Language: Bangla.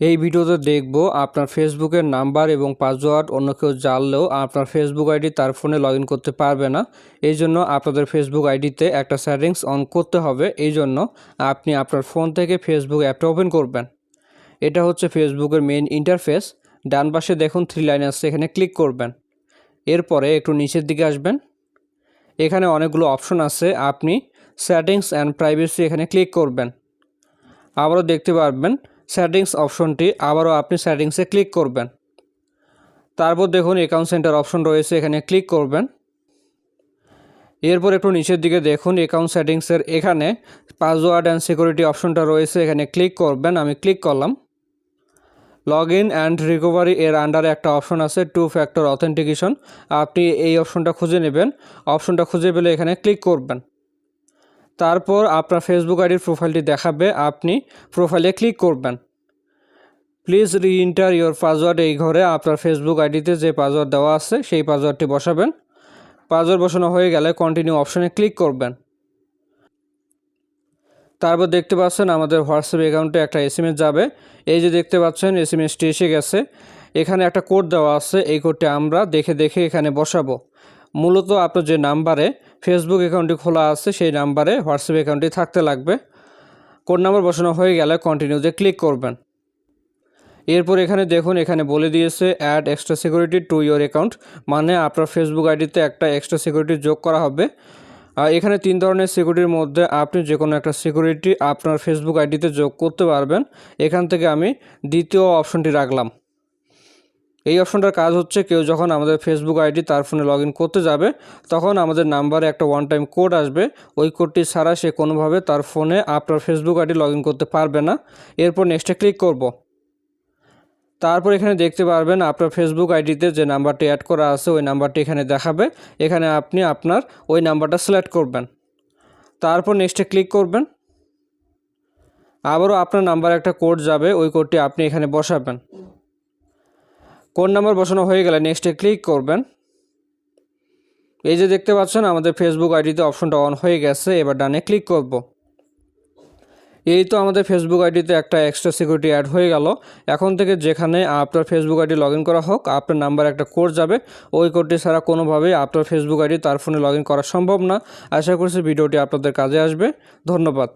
এই ভিডিওতে দেখব আপনার ফেসবুকের নাম্বার এবং পাসওয়ার্ড। অন্য কেউ জানলেও আপনার ফেসবুক আইডি তার ফোনে লগ করতে পারবে না। এই জন্য আপনাদের ফেসবুক আইডিতে একটা সেটিংস অন করতে হবে। এই জন্য আপনি আপনার ফোন থেকে ফেসবুক অ্যাপটা ওপেন করবেন। এটা হচ্ছে ফেসবুকের মেইন ইন্টারফেস। ডান পাশে দেখুন থ্রি লাইন আছে, এখানে ক্লিক করবেন। এরপরে একটু নিচের দিকে আসবেন। এখানে অনেকগুলো অপশন আছে। আপনি সেটিংস অ্যান্ড প্রাইভেসি এখানে ক্লিক করবেন। আবারও দেখতে পারবেন সেটিংস অপশনটি আবারও আপনি সেটিংসে ক্লিক করবেন। তারপর দেখুন অ্যাকাউন্ট সেন্টার অপশন রয়েছে, এখানে ক্লিক করবেন। এরপর একটু নিচের দিকে দেখুন অ্যাকাউন্ট সেটিংসের এখানে পাসওয়ার্ড অ্যান্ড সিকিউরিটি অপশনটা রয়েছে, এখানে ক্লিক করবেন, আমি ক্লিক করলাম। লগ ইন অ্যান্ড রিকভারি এর আন্ডারে একটা অপশন আছে টু ফ্যাক্টর অথেন্টিকেশন আপনি এই অপশনটা খুঁজে নেবেন অপশনটা খুঁজে পেলে এখানে ক্লিক করবেন। তারপর আপনার ফেসবুক আইডির প্রোফাইলটি দেখাবে, আপনি প্রোফাইলে ক্লিক করবেন। প্লিজ রি ইন্টার ইউর পাসওয়ার্ড এই ঘরে আপনার ফেসবুক আইডিতে যে পাসওয়ার্ড দেওয়া আছে, সেই পাসওয়ার্ডটি বসাবেন। পাসওয়ার্ড বসানো হয়ে গেলে কন্টিনিউ অপশনে ক্লিক করবেন। তারপর দেখতে পাচ্ছেন আমাদের হোয়াটসঅ্যাপ অ্যাকাউন্টে একটা এস যাবে। এই যে দেখতে পাচ্ছেন এস এম এসটি এসে গেছে। এখানে একটা কোড দেওয়া আছে, এই কোডটি আমরা দেখে দেখে এখানে বসাবো। মূলত আপনার যে নাম্বারে ফেসবুক অ্যাকাউন্টটি খোলা আছে, সেই নাম্বারে হোয়াটসঅ্যাপ অ্যাকাউন্টটি থাকতে লাগবে। কোড নাম্বার বসানো হয়ে গেলে কন্টিনিউতে ক্লিক করবেন। এরপর এখানে দেখুন, এখানে বলে দিয়েছে add extra security to your account মানে আপনার ফেসবুক আইডিতে একটা এক্সট্রা সিকিউরিটি যোগ করা হবে। আর এখানে তিন ধরনের সিকিউরিটির মধ্যে আপনি যে কোনো একটা সিকিউরিটি আপনার ফেসবুক আইডিতে যোগ করতে পারবেন। এখান থেকে আমি দ্বিতীয় অপশনটি রাখলাম। এই অপশনটার কাজ হচ্ছে কেউ যখন আমাদের ফেসবুক আইডি তার ফোনে লগ করতে যাবে, তখন আমাদের নাম্বারে একটা ওয়ান টাইম কোড আসবে। ওই কোডটি ছাড়া সে কোনোভাবে তার ফোনে আপনার ফেসবুক আইডি লগ করতে পারবে না। এরপর নেক্সটে ক্লিক করব। তারপর এখানে দেখতে পারবেন আপনার ফেসবুক আইডিতে যে নাম্বারটি অ্যাড করা আছে, ওই নাম্বারটি এখানে দেখাবে। এখানে আপনি আপনার ওই নাম্বারটা সিলেক্ট করবেন। তারপর নেক্সটে ক্লিক করবেন। আবারও আপনার নাম্বার একটা কোড যাবে, ওই কোডটি আপনি এখানে বসাবেন। কোড নাম্বার বসানো হয়ে গেলে নেক্সটে ক্লিক করবেন। এই যে দেখতে পাচ্ছেন, আমাদের ফেসবুক আইডিতে অপশনটা অন হয়ে গেছে, এবার ডানে ক্লিক করব। এই তো আমাদের ফেসবুক আইডিতে একটা এক্সট্রা সিকিউরিটি অ্যাড হয়ে গেল। এখন থেকে যেখানে আপনার ফেসবুক আইডি লগ করা হোক, আপনার নাম্বার একটা কোড যাবে। ওই কোডটি ছাড়া কোনোভাবেই আপনার ফেসবুক আইডি তার ফোনে লগ করা সম্ভব না। আশা করছি ভিডিওটি আপনাদের কাজে আসবে। ধন্যবাদ।